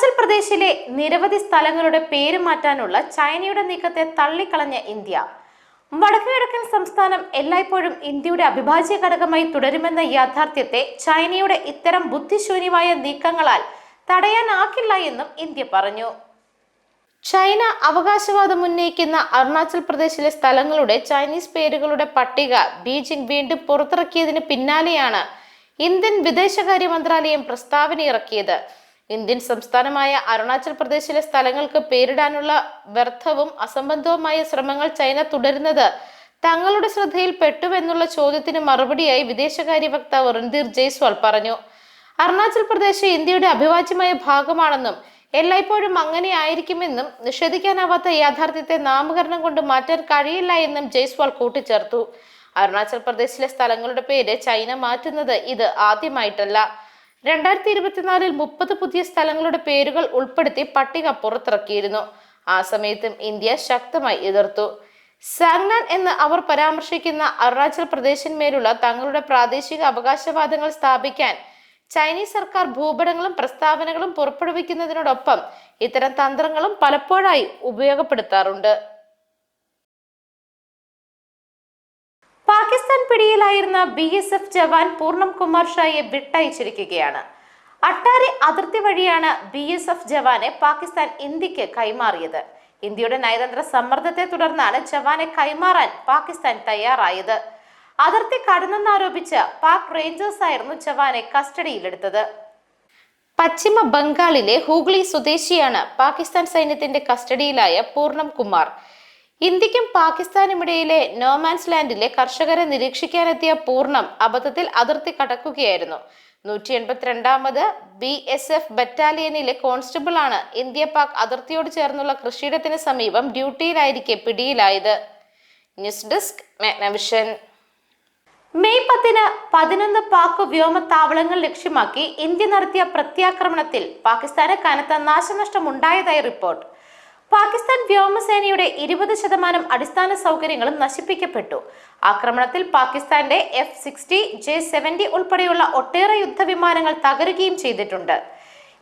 അരുണാചൽ പ്രദേശിലെ നിരവധി സ്ഥലങ്ങളുടെ പേര് മാറ്റാനുള്ള ചൈനയുടെ നീക്കത്തെ തള്ളിക്കളഞ്ഞ ഇന്ത്യ. വടക്കുകിഴക്കൻ സംസ്ഥാനം എല്ലായ്പ്പോഴും ഇന്ത്യയുടെ അവിഭാജ്യ ഘടകമായി തുടരുമെന്ന യാഥാർത്ഥ്യത്തെ ചൈനയുടെ ഇത്തരം ബുദ്ധിശൂന്യമായ നീക്കങ്ങളാൽ തടയാനാക്കില്ല എന്നും ഇന്ത്യ പറഞ്ഞു. ചൈന അവകാശവാദം ഉന്നയിക്കുന്ന അരുണാചൽ പ്രദേശിലെ സ്ഥലങ്ങളുടെ ചൈനീസ് പേരുകളുടെ പട്ടിക ബീജിംഗ് വീണ്ടും പുറത്തിറക്കിയതിന് പിന്നാലെയാണ് ഇന്ത്യൻ വിദേശകാര്യ മന്ത്രാലയം പ്രസ്താവന ഇറക്കിയത്. ഇന്ത്യൻ സംസ്ഥാനമായ അരുണാചൽ പ്രദേശിലെ സ്ഥലങ്ങൾക്ക് പേരിടാനുള്ള വ്യർത്ഥവും അസംബന്ധവുമായ ശ്രമങ്ങൾ ചൈന തുടരുന്നത് തങ്ങളുടെ ശ്രദ്ധയിൽ പെട്ടുവെന്നുള്ള ചോദ്യത്തിന് മറുപടിയായി വിദേശകാര്യ വക്താവ് രൺധീർ ജയ്സ്വാൾ പറഞ്ഞു. അരുണാചൽ പ്രദേശ് ഇന്ത്യയുടെ അഭിവാജ്യമായ ഭാഗമാണെന്നും എല്ലായ്പ്പോഴും അങ്ങനെ ആയിരിക്കുമെന്നും നിഷേധിക്കാനാവാത്ത യാഥാർത്ഥ്യത്തെ നാമകരണം കൊണ്ട് മാറ്റാൻ കഴിയില്ല എന്നും ജയ്സ്വാൾ കൂട്ടിച്ചേർത്തു. അരുണാചൽ പ്രദേശിലെ സ്ഥലങ്ങളുടെ പേര് ചൈന മാറ്റുന്നത് ഇത് ആദ്യമായിട്ടല്ല. രണ്ടായിരത്തി ഇരുപത്തിനാലിൽ മുപ്പത് പുതിയ സ്ഥലങ്ങളുടെ പേരുകൾ ഉൾപ്പെടുത്തി പട്ടിക പുറത്തിറക്കിയിരുന്നു. ആ സമയത്തും ഇന്ത്യ ശക്തമായി എതിർത്തു. സാങ്നാൻ എന്ന് അവർ പരാമർശിക്കുന്ന അരുണാചൽ പ്രദേശിന്മേലുള്ള തങ്ങളുടെ പ്രാദേശിക അവകാശവാദങ്ങൾ സ്ഥാപിക്കാൻ ചൈനീസ് സർക്കാർ ഭൂപടങ്ങളും പ്രസ്താവനകളും പുറപ്പെടുവിക്കുന്നതിനോടൊപ്പം ഇത്തരം തന്ത്രങ്ങളും പലപ്പോഴായി ഉപയോഗപ്പെടുത്താറുണ്ട്. Pakistan പിടിയിലായിരുന്ന B S F jawan Purnam Kumar ഷായെ വിട്ടയച്ചിരിക്കുകയാണ്. അട്ടാരി അതിർത്തി വഴിയാണ് ബി എസ് എഫ് ജവാനെ പാകിസ്ഥാൻ ഇന്ത്യയ്ക്ക് കൈമാറിയത്. ഇന്ത്യയുടെ നയതന്ത്ര സമ്മർദ്ദത്തെ തുടർന്നാണ് ജവാനെ കൈമാറാൻ പാകിസ്ഥാൻ തയ്യാറായത്. അതിർത്തി കടന്നെന്നാരോപിച്ച് പാക് റേഞ്ചേഴ്സ് ആയിരുന്നു ജവാനെ കസ്റ്റഡിയിലെടുത്തത്. പശ്ചിമ ബംഗാളിലെ ഹൂഗ്ലി സ്വദേശിയാണ് പാകിസ്ഥാൻ സൈന്യത്തിന്റെ കസ്റ്റഡിയിലായ പൂർണം കുമാർ. ഇന്ത്യക്കും പാകിസ്ഥാനുമിടയിലെ നോമാൻസ് ലാൻഡിലെ കർഷകരെ നിരീക്ഷിക്കാനെത്തിയ പൂർണം അബദ്ധത്തിൽ അതിർത്തി കടക്കുകയായിരുന്നു. നൂറ്റി എൺപത്തിരണ്ടാമത് ബി എസ് എഫ് ബറ്റാലിയനിലെ കോൺസ്റ്റബിൾ ആണ് ഇന്ത്യ പാക് അതിർത്തിയോട് ചേർന്നുള്ള കൃഷിയിടത്തിന് സമീപം ഡ്യൂട്ടിയിലായിരിക്കെ പിടിയിലായത്. News desk Magnavision. മെയ് പത്തിന് പതിനൊന്ന് പാക് വ്യോമത്താവളങ്ങൾ ലക്ഷ്യമാക്കി ഇന്ത്യ നടത്തിയ പ്രത്യാക്രമണത്തിൽ പാകിസ്ഥാന് കനത്ത നാശനഷ്ടം ഉണ്ടായതായി റിപ്പോർട്ട്. പാകിസ്ഥാൻ വ്യോമസേനയുടെ ഇരുപത് ശതമാനം അടിസ്ഥാന സൗകര്യങ്ങളും നശിപ്പിക്കപ്പെട്ടു. ആക്രമണത്തിൽ പാകിസ്ഥാന്റെ എഫ് സിക്സ്റ്റി ജെ സെവന്റി ഉൾപ്പെടെയുള്ള ഒട്ടേറെ യുദ്ധവിമാനങ്ങൾ തകരുകയും ചെയ്തിട്ടുണ്ട്.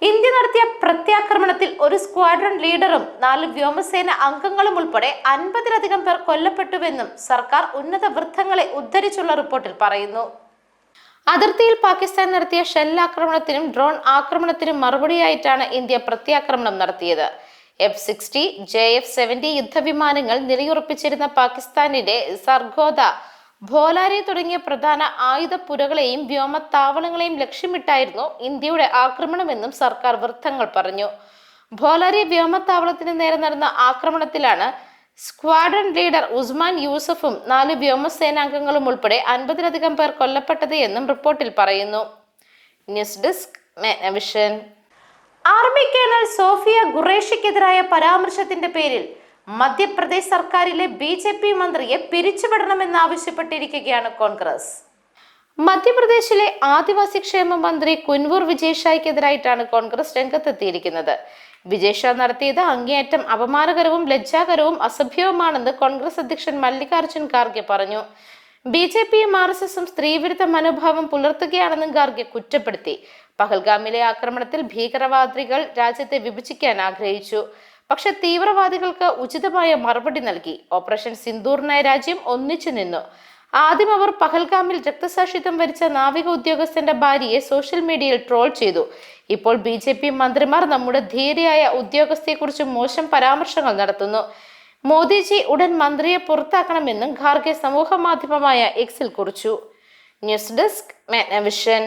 ഇന്ത്യ നടത്തിയ പ്രത്യാക്രമണത്തിൽ ഒരു സ്ക്വാഡ്രൺ ലീഡറും നാല് വ്യോമസേന അംഗങ്ങളും ഉൾപ്പെടെ അൻപതിലധികം പേർ കൊല്ലപ്പെട്ടുവെന്നും സർക്കാർ ഉന്നത വൃത്തങ്ങളെ ഉദ്ധരിച്ചുള്ള റിപ്പോർട്ടിൽ പറയുന്നു. അതിർത്തിയിൽ പാകിസ്ഥാൻ നടത്തിയ ഷെല്ലാക്രമണത്തിനും ഡ്രോൺ ആക്രമണത്തിനും മറുപടിയായിട്ടാണ് ഇന്ത്യ പ്രത്യാക്രമണം നടത്തിയത്. F sixty J F seventy യുദ്ധവിമാനങ്ങൾ നിലയുറപ്പിച്ചിരുന്ന പാകിസ്ഥാനിലെ സർഗോദ ഭോലാരി തുടങ്ങിയ പ്രധാന ആയുധപ്പുരകളെയും വ്യോമത്താവളങ്ങളെയും ലക്ഷ്യമിട്ടായിരുന്നു ഇന്ത്യയുടെ ആക്രമണമെന്നും സർക്കാർ വൃത്തങ്ങൾ പറഞ്ഞു. ഭോലാരി വ്യോമത്താവളത്തിന് നേരെ നടന്ന ആക്രമണത്തിലാണ് സ്ക്വാഡൺ ലീഡർ ഉസ്മാൻ യൂസഫും നാല് വ്യോമസേനാംഗങ്ങളും ഉൾപ്പെടെ അൻപതിലധികം പേർ കൊല്ലപ്പെട്ടത് എന്നും റിപ്പോർട്ടിൽ പറയുന്നു. News desk vision army colonel Sofia ഖുറേഷിക്കെതിരായ പരാമർശത്തിന്റെ പേരിൽ മധ്യപ്രദേശ് സർക്കാരിലെ ബി ജെ പി മന്ത്രിയെ പിരിച്ചുവിടണമെന്നാവശ്യപ്പെട്ടിരിക്കുകയാണ് കോൺഗ്രസ്. മധ്യപ്രദേശിലെ ആദിവാസി ക്ഷേമ മന്ത്രി കുൻവൂർ വിജയ്ഷായ്ക്കെതിരായിട്ടാണ് കോൺഗ്രസ് രംഗത്തെത്തിയിരിക്കുന്നത്. വിജയ്ഷ നടത്തിയത് അങ്ങേയറ്റം അപമാനകരവും ലജ്ജാകരവും അസഭ്യവുമാണെന്ന് കോൺഗ്രസ് അധ്യക്ഷൻ മല്ലികാർജുൻ ഖാർഗെ പറഞ്ഞു. ബി ജെ പിയും ആർ എസ് എസും സ്ത്രീവിരുദ്ധ മനോഭാവം പുലർത്തുകയാണെന്നും ഗാർഗെ കുറ്റപ്പെടുത്തി. പഹൽഗാമിലെ ആക്രമണത്തിൽ ഭീകരവാദികൾ രാജ്യത്തെ വിഭജിക്കാൻ ആഗ്രഹിച്ചു. പക്ഷെ തീവ്രവാദികൾക്ക് ഉചിതമായ മറുപടി നൽകി. ഓപ്പറേഷൻ സിന്ദൂറിനായ രാജ്യം ഒന്നിച്ചു നിന്നു. ആദ്യം അവർ പഹൽഗാമിൽ രക്തസാക്ഷിത്വം വരിച്ച നാവിക ഉദ്യോഗസ്ഥന്റെ ഭാര്യയെ സോഷ്യൽ മീഡിയയിൽ ട്രോൾ ചെയ്തു. ഇപ്പോൾ ബി മന്ത്രിമാർ നമ്മുടെ ധീരയായ ഉദ്യോഗസ്ഥയെക്കുറിച്ച് മോശം പരാമർശങ്ങൾ നടത്തുന്നു. മോദിജി ഉടൻ മന്ത്രിയെ പുറത്താക്കണമെന്നും ഖാർഗെ സമൂഹ മാധ്യമമായ എക്സിൽ കുറിച്ചു. News desk Magnavision.